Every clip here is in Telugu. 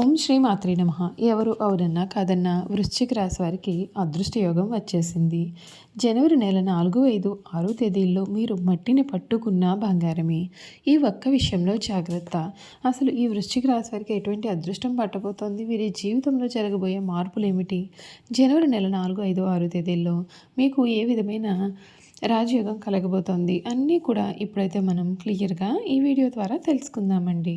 ఓం శ్రీ మాత్రి నమ. ఎవరు అవునన్నా కాదన్నా వృశ్చిక రాశి వారికి అదృష్టయోగం వచ్చేసింది. జనవరి నెల నాలుగు ఐదు ఆరు తేదీల్లో మీరు మట్టిని పట్టుకున్న బంగారమే. ఈ ఒక్క విషయంలో జాగ్రత్త. అసలు ఈ వృశ్చిక రాశి వారికి ఎటువంటి అదృష్టం పట్టబోతోంది? వీరి జీవితంలో జరగబోయే మార్పులు ఏమిటి జనవరి నెల నాలుగు ఐదు ఆరు తేదీల్లో మీకు ఏ విధమైన రాజయోగం కలగబోతోంది? అన్నీ కూడా ఇప్పుడైతే మనం క్లియర్గా ఈ వీడియో ద్వారా తెలుసుకుందామండి.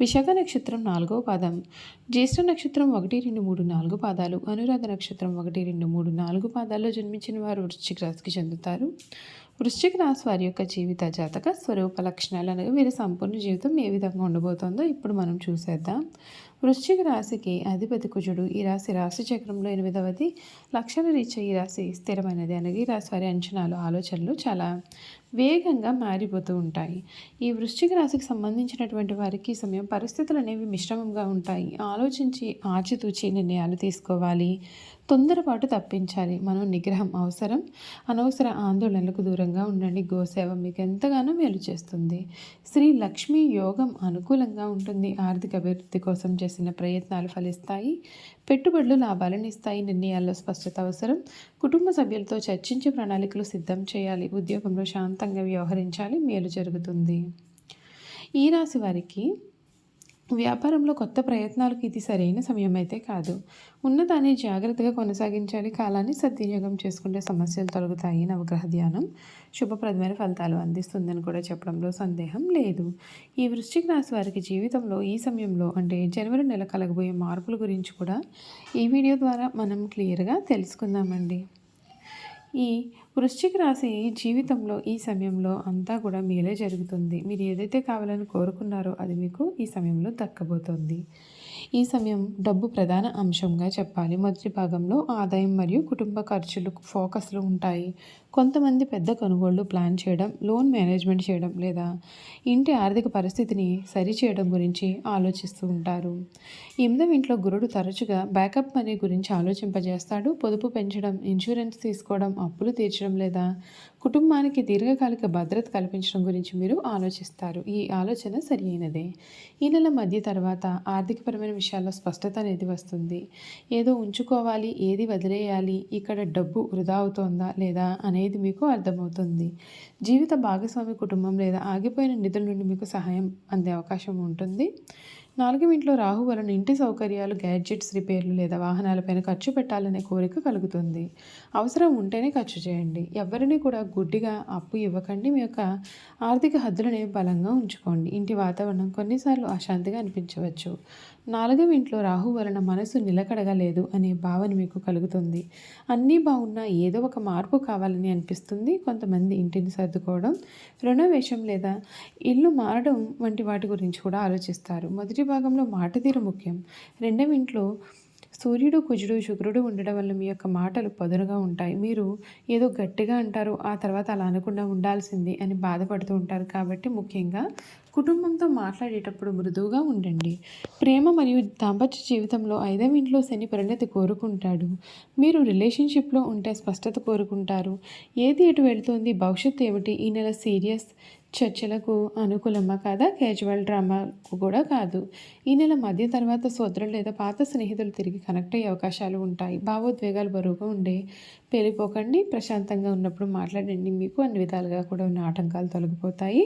విశాఖ నక్షత్రం నాలుగో పాదం జ్యేష్ఠ నక్షత్రం ఒకటి రెండు మూడు నాలుగు పాదాలు అనురాధ నక్షత్రం ఒకటి రెండు మూడు నాలుగు పాదాల్లో జన్మించిన వారు వృశ్చిక రాశికి చెందుతారు. వృశ్చిక రాశి వారి యొక్క జీవిత జాతక స్వరూప లక్షణాలు అనగా వీరి సంపూర్ణ జీవితం ఏ విధంగా ఉండబోతోందో ఇప్పుడు మనం చూసేద్దాం. వృశ్చిక రాశికి అధిపతి కుజుడు ఈ రాశి రాశి చక్రంలో ఎనిమిదవది. లక్షణ రీత్యా ఈ రాశి స్థిరమైనది అనగా ఈ రాశి వారి అంచనాలు ఆలోచనలు చాలా వేగంగా మారిపోతూ ఉంటాయి. ఈ వృశ్చిక రాశికి సంబంధించినటువంటి వారికి సమయం పరిస్థితులు అనేవి మిశ్రమంగా ఉంటాయి. ఆలోచించి ఆచితూచి నిర్ణయాలు తీసుకోవాలి. తొందరపాటు తప్పించాలి. మనం నిగ్రహం అవసరం. అనవసర ఆందోళనలకు దూరంగా ఉండండి. గోసేవ మీకు ఎంతగానో మేలు చేస్తుంది. శ్రీ లక్ష్మీ యోగం అనుకూలంగా ఉంటుంది. ఆర్థిక అభివృద్ధి కోసం చేసిన ప్రయత్నాలు ఫలిస్తాయి. పెట్టుబడులు లాభాలను ఇస్తాయి. నిర్ణయాల్లో స్పష్టత అవసరం. కుటుంబ సభ్యులతో చర్చించి ప్రణాళికలు సిద్ధం చేయాలి. ఉద్యోగంలో శాంతంగా వ్యవహరించాలి. మేలు జరుగుతుంది. ఈ రాశి వారికి వ్యాపారంలో కొత్త ప్రయత్నాలకు ఇది సరైన సమయం అయితే కాదు. ఉన్నదాన్ని జాగ్రత్తగా కొనసాగించాలి. కాలాన్ని సద్వినియోగం చేసుకుంటే సమస్యలు తొలగుతాయి నవగ్రహ ధ్యానం శుభప్రదమైన ఫలితాలు అందిస్తుందని కూడా చెప్పడంలో సందేహం లేదు. ఈ వృశ్చిక రాశి వారికి జీవితంలో ఈ సమయంలో అంటే జనవరి నెల కలగబోయే మార్పుల గురించి కూడా ఈ వీడియో ద్వారా మనం క్లియర్గా తెలుసుకుందామండి. ఈ వృశ్చిక రాశి జీవితంలో ఈ సమయంలో అంతా కూడా మీలే జరుగుతుంది. మీరు ఏదైతే కావాలని కోరుకున్నారో అది మీకు ఈ సమయంలో దక్కబోతోంది. ఈ సమయం డబ్బు ప్రధాన అంశంగా చెప్పాలి. మొదటి భాగంలో ఆదాయం మరియు కుటుంబ ఖర్చులు ఫోకస్లు ఉంటాయి. కొంతమంది పెద్ద కొనుగోళ్ళు ప్లాన్ చేయడం లోన్ మేనేజ్మెంట్ చేయడం లేదా ఇంటి ఆర్థిక పరిస్థితిని సరిచేయడం గురించి ఆలోచిస్తూ ఉంటారు. ఎనిమిదవ ఇంట్లో గురుడు తరచుగా బ్యాకప్ మనీ గురించి ఆలోచింపజేస్తాడు. పొదుపు పెంచడం ఇన్సూరెన్స్ తీసుకోవడం అప్పులు తీర్చడం లేదా కుటుంబానికి దీర్ఘకాలిక భద్రత కల్పించడం గురించి మీరు ఆలోచిస్తారు. ఈ ఆలోచన సరి అయినదే. ఈ నెల మధ్య తర్వాత ఆర్థికపరమైన విషయాల్లో స్పష్టత అనేది వస్తుంది. ఏదో ఉంచుకోవాలి ఏది వదిలేయాలి ఇక్కడ డబ్బు వృధా అవుతోందా లేదా అనేది మీకు అర్థమవుతుంది. జీవిత భాగస్వామి కుటుంబం లేదా ఆగిపోయిన నిధుల నుండి మీకు సహాయం అందే అవకాశం ఉంటుంది. నాలుగవ ఇంట్లో రాహు వలన ఇంటి సౌకర్యాలు గ్యాడ్జెట్స్ రిపేర్లు లేదా వాహనాలపైన ఖర్చు పెట్టాలనే కోరిక కలుగుతుంది. అవసరం ఉంటేనే ఖర్చు చేయండి. ఎవరిని కూడా గుడ్డిగా అప్పు ఇవ్వకండి. మీ యొక్క ఆర్థిక హద్దులనే బలంగా ఉంచుకోండి. ఇంటి వాతావరణం కొన్నిసార్లు అశాంతిగా అనిపించవచ్చు. నాలుగవ ఇంట్లో రాహు వలన మనసు నిలకడగా లేదు అనే భావన మీకు కలుగుతుంది. అన్నీ బాగున్నా ఏదో ఒక మార్పు కావాలని అనిపిస్తుంది. కొంతమంది ఇంటిని సర్దుకోవడం రుణవేషం లేదా ఇల్లు మారడం వంటి వాటి గురించి కూడా ఆలోచిస్తారు. మొదటి భాగంలో మాట తీరు ముఖ్యం. రెండవ ఇంట్లో సూర్యుడు కుజుడు శుక్రుడు ఉండడం వల్ల మీ యొక్క మాటలు పదునుగా ఉంటాయి. మీరు ఏదో గట్టిగా అంటారు ఆ తర్వాత అలా అనకుండా ఉండాల్సింది అని బాధపడుతూ ఉంటారు. కాబట్టి ముఖ్యంగా కుటుంబంతో మాట్లాడేటప్పుడు మృదువుగా ఉండండి. ప్రేమ మరియు దాంపత్య జీవితంలో ఐదవ ఇంట్లో శని పరిణతి కోరుకుంటాడు. మీరు రిలేషన్షిప్లో ఉంటే స్పష్టత కోరుకుంటారు. ఏది ఎటు వెళుతుంది భవిష్యత్తు ఏమిటి ఈ నెల సీరియస్ చర్చలకు అనుకూలమా కాదా? క్యాజువల్ డ్రామాకు కూడా కాదు. ఈ నెల మధ్య తర్వాత సోదరులు లేదా పాత స్నేహితులు తిరిగి కనెక్ట్ అయ్యే అవకాశాలు ఉంటాయి. భావోద్వేగాలు బరువుగా ఉండే పేలిపోకండి. ప్రశాంతంగా ఉన్నప్పుడు మాట్లాడండి. మీకు అన్ని విధాలుగా కూడా ఉన్న ఆటంకాలు తొలగిపోతాయి.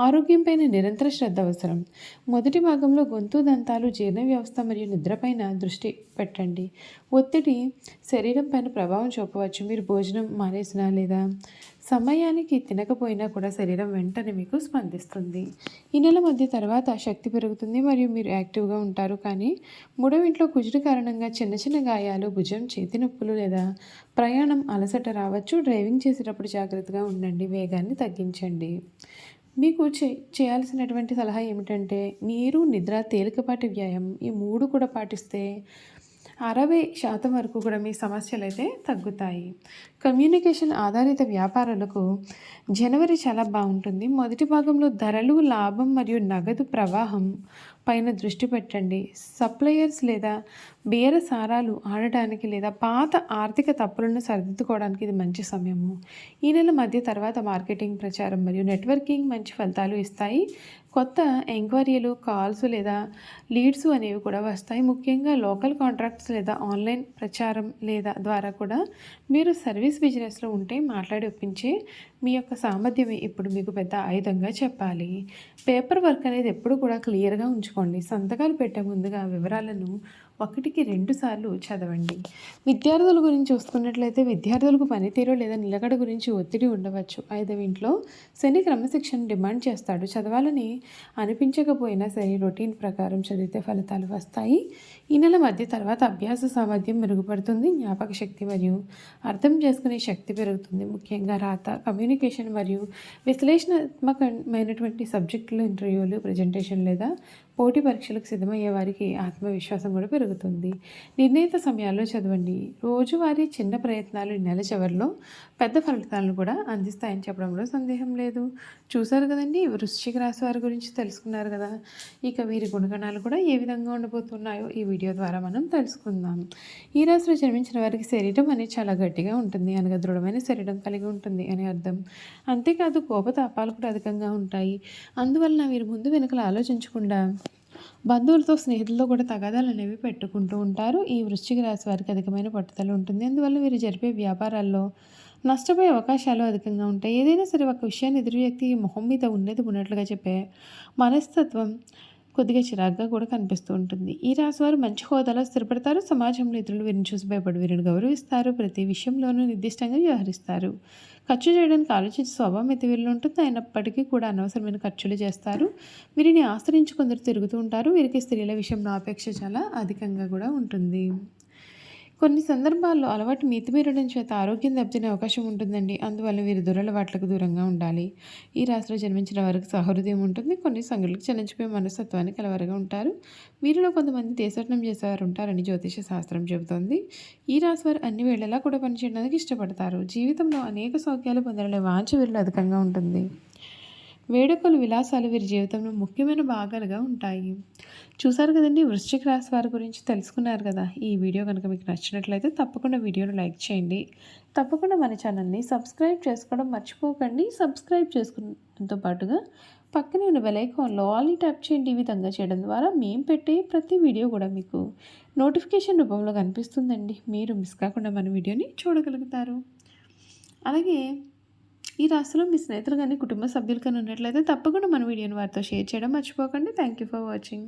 ఆరోగ్యంపైన నిరంతర శ్రద్ధ అవసరం. మొదటి భాగంలో గొంతు దంతాలు జీర్ణ వ్యవస్థ మరియు నిద్రపైన దృష్టి పెట్టండి. ఒత్తిడి శరీరం పైన ప్రభావం చూపవచ్చు. మీరు భోజనం మానేసినా లేదా సమయానికి తినకపోయినా కూడా శరీరం వెంటనే మీకు స్పందిస్తుంది. ఈ నెల మధ్య తర్వాత శక్తి పెరుగుతుంది మరియు మీరు యాక్టివ్గా ఉంటారు. కానీ మూడవ ఇంట్లో కుజుడు కారణంగా చిన్న చిన్న గాయాలు భుజం చేతి నొప్పులు లేదా ప్రయాణం అలసట రావచ్చు. డ్రైవింగ్ చేసేటప్పుడు జాగ్రత్తగా ఉండండి. వేగాన్ని తగ్గించండి. మీకు చే చేయాల్సినటువంటి సలహా ఏమిటంటే నీరు నిద్ర తేలికపాటి వ్యాయామం ఈ మూడు కూడా పాటిస్తే అరవై శాతం వరకు కూడా మీ సమస్యలు అయితే తగ్గుతాయి. కమ్యూనికేషన్ ఆధారిత వ్యాపారాలకు జనవరి చాలా బాగుంటుంది. మొదటి భాగంలో ధరలు లాభం మరియు నగదు ప్రవాహం పైన దృష్టి పెట్టండి. సప్లయర్స్ లేదా బేరసారాలు ఆడటానికి లేదా పాత ఆర్థిక తప్పులను సరిదిద్దుకోవడానికి ఇది మంచి సమయము. ఈ నెల మధ్య తర్వాత మార్కెటింగ్ ప్రచారం మరియు నెట్వర్కింగ్ మంచి ఫలితాలు ఇస్తాయి. కొత్త ఎంక్వైరీలు కాల్స్ లేదా లీడ్స్ అనేవి కూడా వస్తాయి. ముఖ్యంగా లోకల్ కాంట్రాక్ట్స్ లేదా ఆన్లైన్ ప్రచారం లేదా ద్వారా కూడా మీరు సర్వీస్ బిజినెస్లో ఉంటే మాట్లాడి ఒప్పించే మీ యొక్క సామర్థ్యమే ఇప్పుడు మీకు పెద్ద ఆయుధంగా చెప్పాలి. పేపర్ వర్క్ అనేది ఎప్పుడు కూడా క్లియర్గా ఉంచుకోండి. సంతకాలు పెట్టే ముందుగా వివరాలను ఒకటికి రెండు సార్లు చదవండి. విద్యార్థుల గురించి చూసుకున్నట్లయితే విద్యార్థులకు పనితీరు లేదా నిలకడ గురించి ఒత్తిడి ఉండవచ్చు. ఐదవ ఇంట్లో శని క్రమశిక్షణ డిమాండ్ చేస్తాడు. చదవాలని అనిపించకపోయినా సరే రొటీన్ ప్రకారం చదివితే ఫలితాలు వస్తాయి. ఈ నెల మధ్య తర్వాత అభ్యాస సామర్థ్యం మెరుగుపడుతుంది. జ్ఞాపక శక్తి మరియు అర్థం చేసుకునే శక్తి పెరుగుతుంది. ముఖ్యంగా రాత కమ్యూనికేషన్ మరియు విశ్లేషణాత్మకమైనటువంటి సబ్జెక్టులు ఇంటర్వ్యూలు ప్రజెంటేషన్ లేదా పోటీ పరీక్షలకు సిద్ధమయ్యే వారికి ఆత్మవిశ్వాసం కూడా పెరుగుతుంది. నిర్ణీత సమయాల్లో చదవండి. రోజువారీ చిన్న ప్రయత్నాలు నెల చివరిలో పెద్ద ఫలితాలను కూడా అందిస్తాయని చెప్పడంలో సందేహం లేదు. చూశారు కదండి? వృశ్చిక రాశి వారి గురించి తెలుసుకున్నారు కదా? ఇక వీరి గుణగణాలు కూడా ఏ విధంగా ఉండబోతున్నాయో ఈ వీడియో ద్వారా మనం తెలుసుకుందాం. ఈ రాశిలో జన్మించిన వారికి శరీరం అనేది చాలా గట్టిగా ఉంటుంది. అనగా దృఢమైన శరీరం కలిగి ఉంటుంది అని అర్థం. అంతేకాదు కోపతాపాలు కూడా అధికంగా ఉంటాయి. అందువలన వీరు ముందు వెనుకలు ఆలోచించకుండా బంధువులతో స్నేహితులతో కూడా తగాదాలు అనేవి పెట్టుకుంటూ ఉంటారు. ఈ వృశ్చిక రాశి వారికి అధికమైన పట్టుదల ఉంటుంది. అందువల్ల వీరు జరిపే వ్యాపారాల్లో నష్టపోయే అవకాశాలు అధికంగా ఉంటాయి. ఏదైనా సరే ఒక విషయాన్ని ఎదురు వ్యక్తి మొహం మీద ఉన్నది ఉన్నట్లుగా చెప్పే మనస్తత్వం కొద్దిగా చిరాగ్గా కూడా కనిపిస్తూ ఉంటుంది. ఈ రాశివారు మంచి హోదాలో స్థిరపడతారు. సమాజంలో ఇతరులు వీరిని చూసి భయపడి వీరిని గౌరవిస్తారు. ప్రతి విషయంలోనూ నిర్దిష్టంగా వ్యవహరిస్తారు. ఖర్చు చేయడానికి ఆలోచించే స్వభావం అయితే వీరిలో ఉంటుంది. అయినప్పటికీ కూడా అనవసరమైన ఖర్చులు చేస్తారు. వీరిని ఆశ్రయించి కొందరు తిరుగుతూ ఉంటారు. వీరికి స్త్రీల విషయంలో అపేక్ష చాలా అధికంగా కూడా ఉంటుంది. కొన్ని సందర్భాల్లో అలవాటు మితిమీరడం చేత ఆరోగ్యం దెబ్బతినే అవకాశం ఉంటుందండి. అందువల్ల వీరు దురలవాట్లకు దూరంగా ఉండాలి. ఈ రాశిలో జన్మించిన వారికి సహృదయం ఉంటుంది. కొన్ని సంఘటనలకు చలించిపోయే మనస్తత్వాన్ని కలవరగా ఉంటారు. వీరిలో కొంతమంది దేశటనం చేసేవారు ఉంటారని జ్యోతిష శాస్త్రం చెబుతోంది. ఈ రాశి వారు అన్ని వేళలా కూడా పనిచేయడానికి ఇష్టపడతారు. జీవితంలో అనేక సౌఖ్యాలు పొందడలే వాంఛ వీరిలో అధికంగా ఉంటుంది. వేడుకలు విలాసాలు వీరి జీవితంలో ముఖ్యమైన భాగాలుగా ఉంటాయి. చూసారు కదండి? వృశ్చిక రాశి వారి గురించి తెలుసుకున్నారు కదా? ఈ వీడియో కనుక మీకు నచ్చినట్లయితే తప్పకుండా వీడియోను లైక్ చేయండి. తప్పకుండా మన ఛానల్ని సబ్స్క్రైబ్ చేసుకోవడం మర్చిపోకండి. సబ్స్క్రైబ్ చేసుకున్నతో పాటుగా పక్కనే ఉన్న బెలైకాన్లో ఆల్ని ట్యాప్ చేయండి. ఈ విధంగా చేయడం ద్వారా మేము పెట్టే ప్రతి వీడియో కూడా మీకు నోటిఫికేషన్ రూపంలో కనిపిస్తుందండి. మీరు మిస్ కాకుండా మన వీడియోని చూడగలుగుతారు. అలాగే ఈ రాశిలో మీ స్నేహితులు కానీ కుటుంబ సభ్యులు కానీ ఉన్నట్లయితే తప్పకుండా మన వీడియోని వారితో షేర్ చేయడం మర్చిపోకండి. Thank you for watching